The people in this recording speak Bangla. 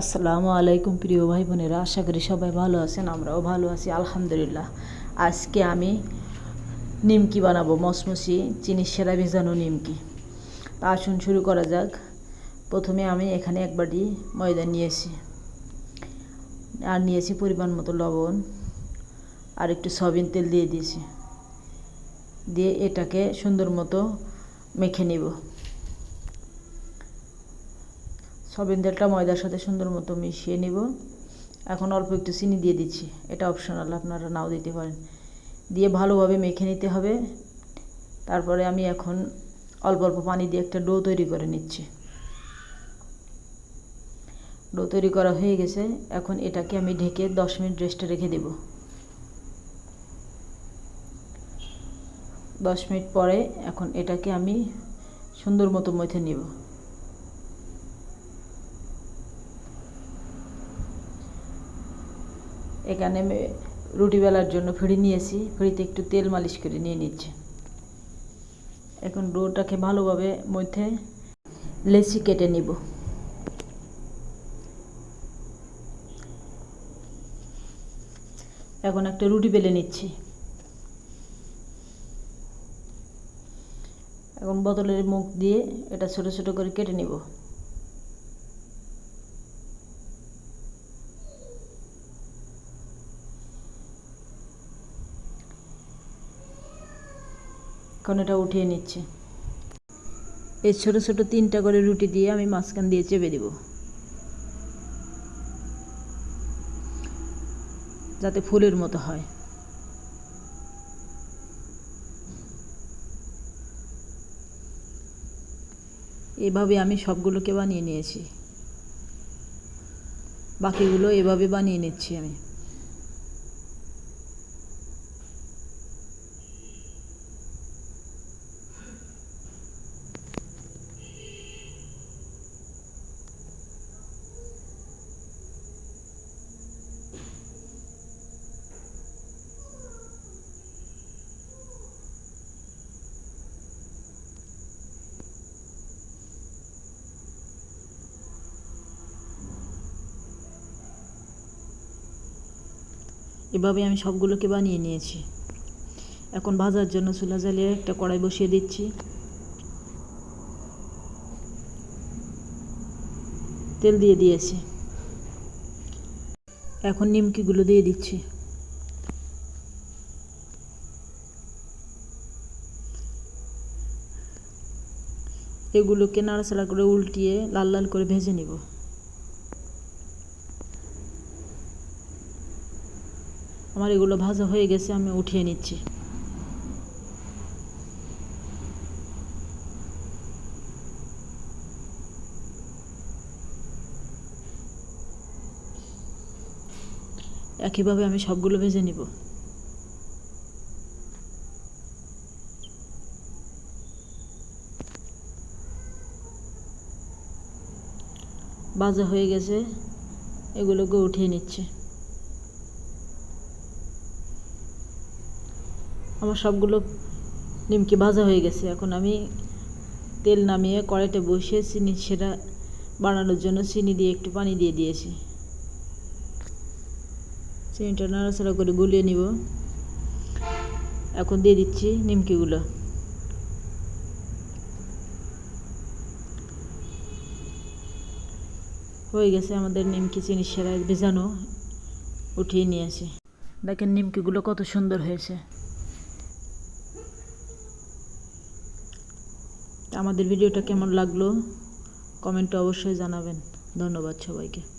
আসসালামু আলাইকুম প্রিয় ভাই বোনেরা, আশা করি সবাই ভালো আছেন, আমরাও ভালো আছি, আলহামদুলিল্লাহ। আজকে আমি নিমকি বানাবো মসমসি চিনির সেরা ভেজানো নিমকি। তা আসুন শুরু করা যাক। প্রথমে আমি এখানে এক বাটি ময়দা নিয়েছি, আর নিয়েছি পরিমাণ মতো লবণ, আর একটু সয়াবিন তেল দিয়ে দিয়েছি। দিয়ে এটাকে সুন্দর মতো মেখে নিব। সয়াবিন তেলটা ময়দার সাথে সুন্দর মতো মিশিয়ে নিব। এখন অল্প একটু চিনি দিয়ে দিচ্ছি। এটা অপশনাল আপনারা নাও দিতে পারেন। দিয়ে ভালোভাবে মেখে নিতে হবে। তারপরে আমি এখন অল্প অল্প পানি দিয়ে একটা ডো তৈরি করে নিচ্ছি। ডো তৈরি করা হয়ে গেছে। এখন এটাকে আমি ঢেকে দশ মিনিট রেস্টে রেখে দেব। দশ মিনিট পরে এখন এটাকে আমি সুন্দর মতো মথে নিব। এখানে রুটি বেলার জন্য ফিড়ি নিয়েছি। ফিড়িতে একটু তেল মালিশ করে নিয়ে নিচ্ছে। এখন ডোটাকে ভালোভাবে মধ্যে লেচি কেটে নিব। এখন একটা রুটি বেলে নিচ্ছি। এখন বোতলের মুখ দিয়ে এটা ছোট ছোট করে কেটে নিব। এখন এটা উঠিয়ে নিচ্ছে। এই ছোটো ছোটো তিনটা করে রুটি দিয়ে আমি মাঝখান দিয়ে চেপে দিব। যাতে ফুলের মতো হয়। এভাবে আমি সবগুলোকে বানিয়ে নিয়েছি। বাকিগুলো এভাবে বানিয়ে নিচ্ছি আমি। এভাবে আমি সবগুলোকে বানিয়ে নিয়েছি। এখন ভাজার জন্য চুলা জ্বালিয়ে একটা কড়াই বসিয়ে দিচ্ছি। তেল দিয়ে দিয়েছি। এখন নিমকিগুলো দিয়ে দিচ্ছি। এগুলোকে নাড়াচাড়া করে উল্টিয়ে লাল লাল করে ভেজে নিব। আমার এগুলো ভাজা হয়ে গেছে, আমি উঠিয়ে নিচ্ছি। একইভাবে আমি সবগুলো ভেজে নিব। ভাজা হয়ে গেছে, এগুলোকে উঠিয়ে নিচ্ছে। আমার সবগুলো নিমকি ভাজা হয়ে গেছে। এখন আমি তেল নামিয়ে কড়াইতে বসিয়ে চিনি, সেটা বানানোর জন্য চিনি দিয়ে একটু পানি দিয়ে দিয়েছি। চিনিটা নাড়াচাড়া করে গুলিয়ে নিব। এখন দিয়ে দিচ্ছি নিমকিগুলো। হয়ে গেছে আমাদের নিমকি চিনি সেরা ভেজানো, উঠিয়ে নিয়ে আসি। দেখেন নিমকিগুলো কত সুন্দর হয়েছে। আমাদের ভিডিওটা কেমন লাগল? কমেন্টে অবশ্যই জানাবেন। ধন্যবাদ সবাইকে।